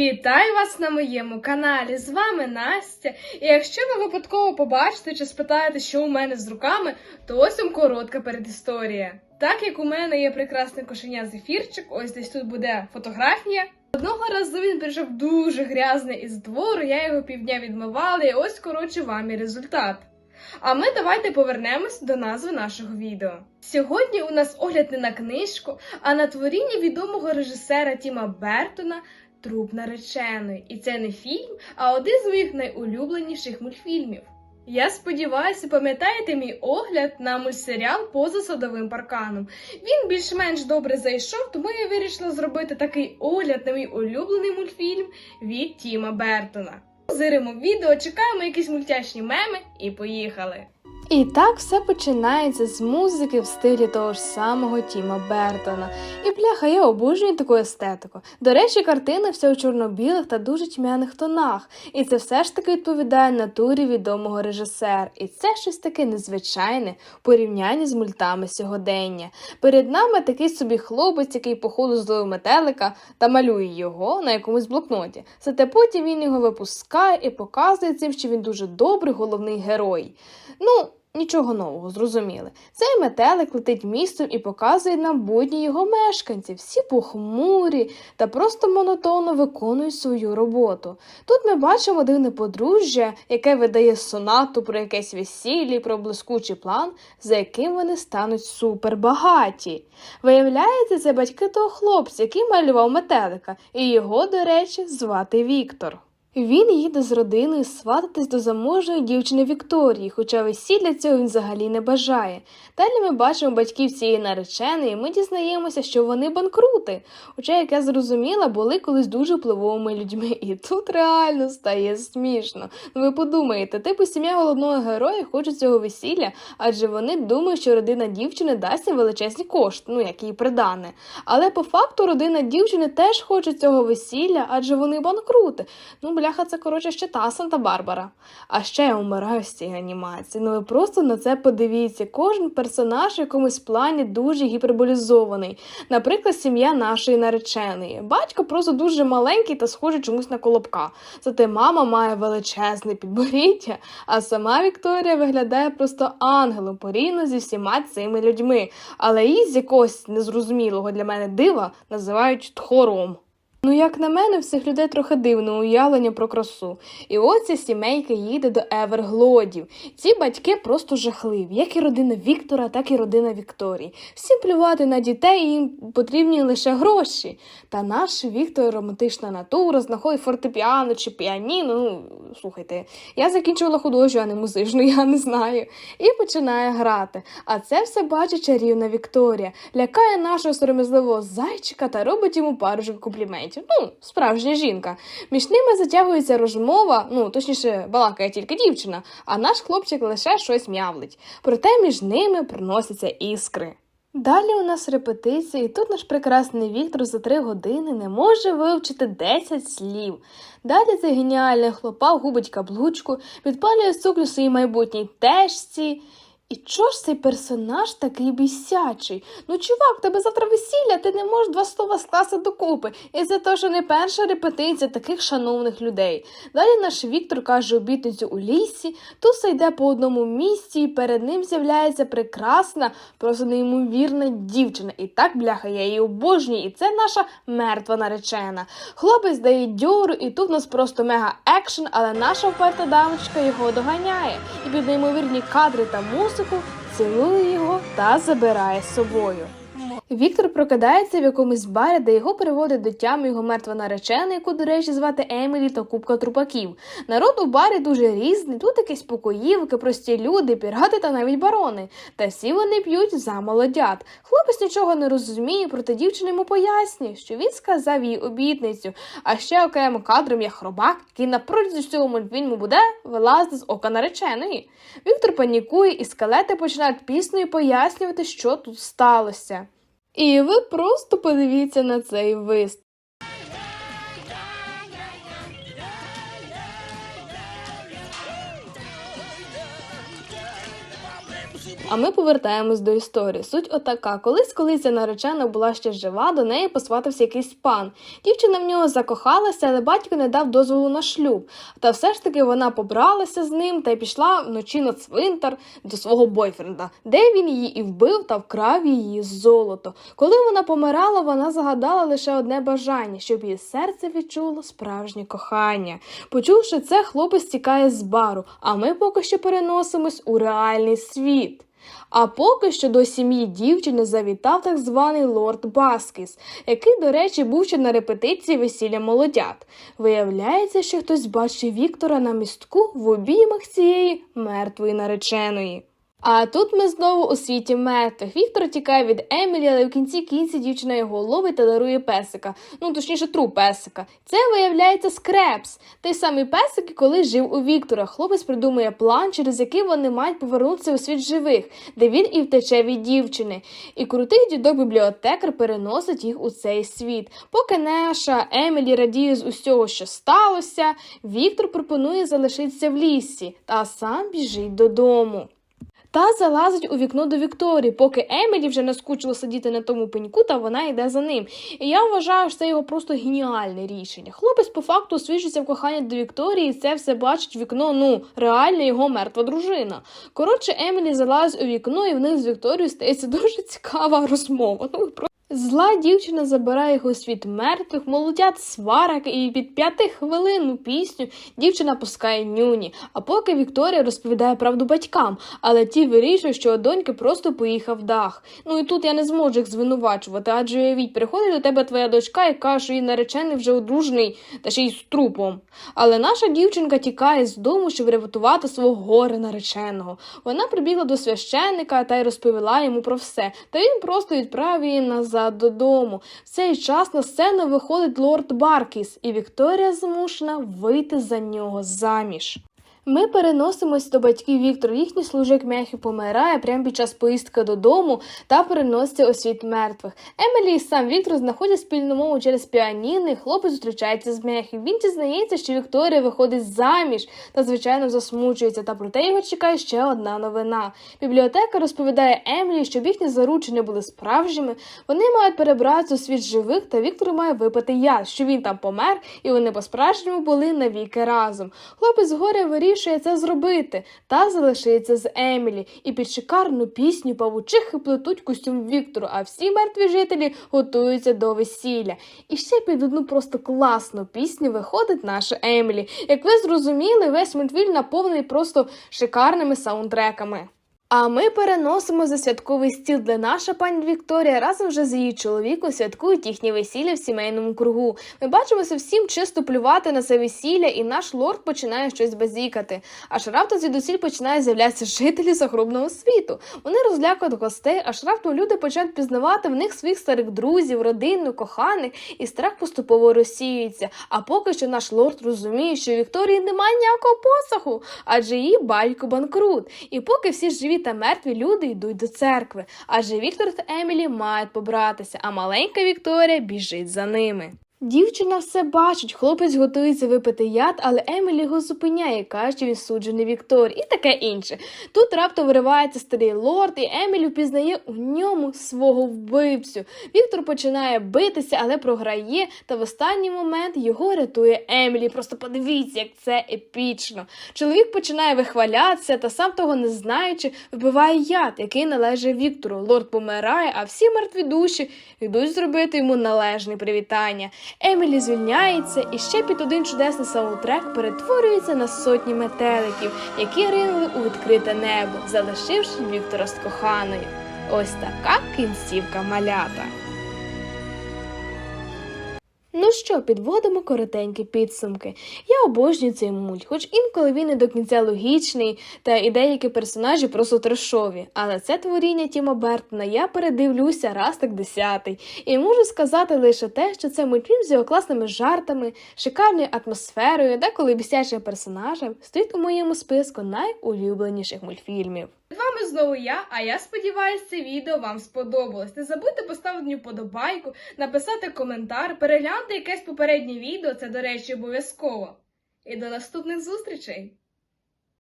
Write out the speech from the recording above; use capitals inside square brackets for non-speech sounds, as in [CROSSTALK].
Вітаю вас на моєму каналі. З вами Настя. І якщо ви випадково побачите чи спитаєте, що у мене з руками, то ось вам коротка передісторія. Так як у мене є прекрасне кошеня зефірчик, ось десь тут буде фотографія. Одного разу він прийшов дуже грязний із двору, я його півдня відмивала, і ось коротше вам і результат. А ми давайте повернемось до назви нашого відео. Сьогодні у нас огляд не на книжку, а на творіння відомого режисера Тіма Бертона Труп нареченої. І це не фільм, а один з моїх найулюбленіших мультфільмів. Я сподіваюся, пам'ятаєте мій огляд на мультсеріал поза садовим парканом. Він більш-менш добре зайшов, тому я вирішила зробити такий огляд на мій улюблений мультфільм від Тіма Бертона. Зиримо відео, чекаємо якісь мультяшні меми і поїхали. І так все починається з музики в стилі того ж самого Тіма Бертона. І бляха, я обожнюю таку естетику. До речі, картина вся у чорно-білих та дуже тьмяних тонах. І це все ж таки відповідає натурі відомого режисера. І це щось таке незвичайне в порівнянні з мультами сьогодення. Перед нами такий собі хлопець, який походу зловив метелика та малює його на якомусь блокноті. Зате потім він його випускає і показує цим, що він дуже добрий головний герой. Ну, Нічого нового, зрозуміли. Цей метелик летить містом і показує нам будні його мешканців, всі похмурі та просто монотонно виконують свою роботу. Тут ми бачимо дивне подружжя, яке видає сонату про якесь весілля про блискучий план, за яким вони стануть супербагаті. Виявляється, це батьки того хлопця, який малював метелика, і його, до речі, звати Віктор. Він їде з родиною свататись до заможної дівчини Вікторії, хоча весілля цього він взагалі не бажає. Далі ми бачимо батьків цієї нареченої, і ми дізнаємося, що вони банкрути. Хоча, як я зрозуміла, були колись дуже впливовими людьми, і тут реально стає смішно. Ну ви подумаєте, типу сім'я головного героя хоче цього весілля, адже вони думають, що родина дівчини дасть їм величезні кошти, ну як їй придане. Але по факту родина дівчини теж хоче цього весілля, адже вони банкрути. Ну, бляха, це коротше ще та Санта-Барбара. А ще я вмираю з цієї анімації. Ну ви просто на це подивіться. Кожен персонаж в якомусь плані дуже гіперболізований. Наприклад, сім'я нашої нареченої. Батько просто дуже маленький та схожий чомусь на колобка. Зате мама має величезне підборіддя, а сама Вікторія виглядає просто ангелом порівняно зі всіма цими людьми. Але її з якогось незрозумілого для мене дива називають тхором. Ну, як на мене, в цих людей трохи дивне уявлення про красу. І ось ця сімейка їде до Еверглодів. Ці батьки просто жахливі, як і родина Віктора, так і родина Вікторії. Всім плювати на дітей, їм потрібні лише гроші. Та наш Віктор романтична натура, знаходить фортепіано чи піаніно. Ну, слухайте, я закінчувала художню, а не музичну, [LAUGHS] я не знаю. І починає грати. А це все бачить чарівна Вікторія, лякає нашого сором'язливого зайчика та робить йому парочку компліментів. Ну, справжня жінка. Між ними затягується розмова, ну точніше, балакає тільки дівчина, а наш хлопчик лише щось м'явлить. Проте між ними проносяться іскри. Далі у нас репетиція, і тут наш прекрасний Віктор за три години не може вивчити 10 слів. Далі цей геніальний хлопак губить каблучку, підпалює сукню своїй майбутній тежці. І чого ж цей персонаж такий бісячий? Ну, чувак, в тебе завтра весілля, ти не можеш два слова скласти докупи. І це то, що не перша репетиція таких шановних людей. Далі наш Віктор каже обітницю у лісі, туса йде по одному місці, і перед ним з'являється прекрасна, просто неймовірна дівчина. І так, бляха, я її обожнюю, і це наша мертва наречена. Хлопець дає дьору, і тут у нас просто мега екшен, але наша вперта дамочка його доганяє. І під неймовірні кадри та музику цілує його та забирає з собою. Віктор прокидається в якомусь барі, де його переводить до тями його мертва наречена, яку, до речі, звати Емілі та Кубка Трупаків. Народ у барі дуже різний, тут якісь покоївки, прості люди, пірати та навіть барони. Та всі вони п'ють за молодят. Хлопець нічого не розуміє, проте дівчина йому пояснює, що він сказав їй обітницю. А ще окремим кадром є хробак, який на протязі всього мультфільму буде вилазити з ока нареченої. Віктор панікує, і скелети починають піснею пояснювати, що тут сталося. І ви просто подивіться на цей виступ. А ми повертаємось до історії. Суть отака: колись, коли ця наречена була ще жива, до неї посватився якийсь пан. Дівчина в нього закохалася, але батько не дав дозволу на шлюб. Та все ж таки вона побралася з ним та й пішла вночі на цвинтар до свого бойфренда, де він її і вбив та вкрав її золото. Коли вона помирала, вона загадала лише одне бажання, щоб її серце відчуло справжнє кохання. Почувши це, хлопець тікає з бару, а ми поки що переносимось у реальний світ. А поки що до сім'ї дівчини завітав так званий лорд Баскіс, який, до речі, був ще на репетиції весілля молодят. Виявляється, що хтось бачив Віктора на містку в обіймах цієї мертвої нареченої. А тут ми знову у світі мертвих. Віктор тікає від Емілі, але в кінці кінці дівчина його ловить та дарує песика. Ну, точніше, труп песика. Це виявляється скрепс. Той самий песик, коли жив у Віктора. Хлопець придумує план, через який вони мають повернутися у світ живих, де він і втече від дівчини. І крутий дідок-бібліотекар переносить їх у цей світ. Поки наша Емілі радіє з усього, що сталося, Віктор пропонує залишитися в лісі, та сам біжить додому. Та залазить у вікно до Вікторії, поки Емілі вже наскучило сидіти на тому пеньку, та вона йде за ним. І я вважаю, що це його просто геніальне рішення. Хлопець по факту освіжується в кохання до Вікторії, і це все бачить вікно, ну, реально його мертва дружина. Коротше, Емілі залазить у вікно, і в них з Вікторією стається [LAUGHS] дуже цікава розмова. Ну, Зла дівчина забирає його у світ мертвих, молодят сварок, і під п'яти хвилин у пісню дівчина пускає нюні. А поки Вікторія розповідає правду батькам, але ті вирішують, що доньки просто поїхав дах. Ну і тут я не зможу їх звинувачувати, адже уявіть, приходить до тебе твоя дочка і каже, що її наречений вже одружений, та ще й з трупом. Але наша дівчинка тікає з дому, щоб врятувати свого горе нареченого. Вона прибігла до священника та й розповіла йому про все. Та він просто відправив її назад додому. В цей час на сцену виходить лорд Баркіс, і Вікторія змушена вийти за нього заміж. Ми переносимось до батьків Віктора. Їхній служик Мехі помирає прямо під час поїздки додому та переноситься у світ мертвих. Емілі і сам Віктор знаходять спільну мову через піаніно, і хлопець зустрічається з Мехі. Він дізнається, що Вікторія виходить заміж та, звичайно, засмучується. Та проте його чекає ще одна новина. Бібліотека розповідає Емілі, щоб їхні заручення були справжніми. Вони мають перебратися у світ живих, та Віктор має випити яд, що він там помер, і вони по-справжньому були навіки разом. Хлопець згоря вирішує це зробити та залишається з Емілі. І під шикарну пісню павучихи плетуть костюм Віктору, а всі мертві жителі готуються до весілля. І ще під одну просто класну пісню виходить наша Емілі. Як ви зрозуміли, весь мультфільм наповнений просто шикарними саундтреками. А ми переносимо за святковий стіл, де наша пані Вікторія разом вже з її чоловіком святкують їхнє весілля в сімейному кругу. Ми бачимося всім чисто плювати на це весілля, і наш лорд починає щось базікати. Аж раптом звідусіль починає з'являтися жителі загробного світу. Вони розлякують гостей, аж раптом люди починають пізнавати в них своїх старих друзів, родину, коханих, і страх поступово розсіюється. А поки що наш лорд розуміє, що Вікторії немає ніякого посаху, адже її батько банкрут. І поки всі живі та мертві люди йдуть до церкви, адже Віктор та Емілі мають побратися, а маленька Вікторія біжить за ними. Дівчина все бачить, хлопець готується випити яд, але Емілі його зупиняє, каже, що він суджений Вікторії і таке інше. Тут раптом виривається старий лорд, і Емілі впізнає у ньому свого вбивцю. Віктор починає битися, але програє, та в останній момент його рятує Емілі. Просто подивіться, як це епічно. Чоловік починає вихвалятися та сам того не знаючи, вибиває яд, який належить Віктору. Лорд помирає, а всі мертві душі йдуть зробити йому належне привітання. Емілі звільняється, і ще під один чудесний саундтрек перетворюється на сотні метеликів, які ринули у відкрите небо, залишивши Віктора з коханою. Ось така кінцівка малята. Що, підводимо коротенькі підсумки. Я обожнюю цей мульт, хоч інколи він не до кінця логічний, та і деякі персонажі просто трешові. Але це творіння Тіма Бертона я передивлюся раз так десятий. І можу сказати лише те, що це мультфільм з його класними жартами, шикарною атмосферою, деколи бісячим персонажем стоїть у моєму списку найулюбленіших мультфільмів. Вами знову я, а я сподіваюся, це відео вам сподобалось. Не забудьте поставити вподобайку, написати коментар, переглянути якесь попереднє відео, це, до речі, обов'язково. І до наступних зустрічей!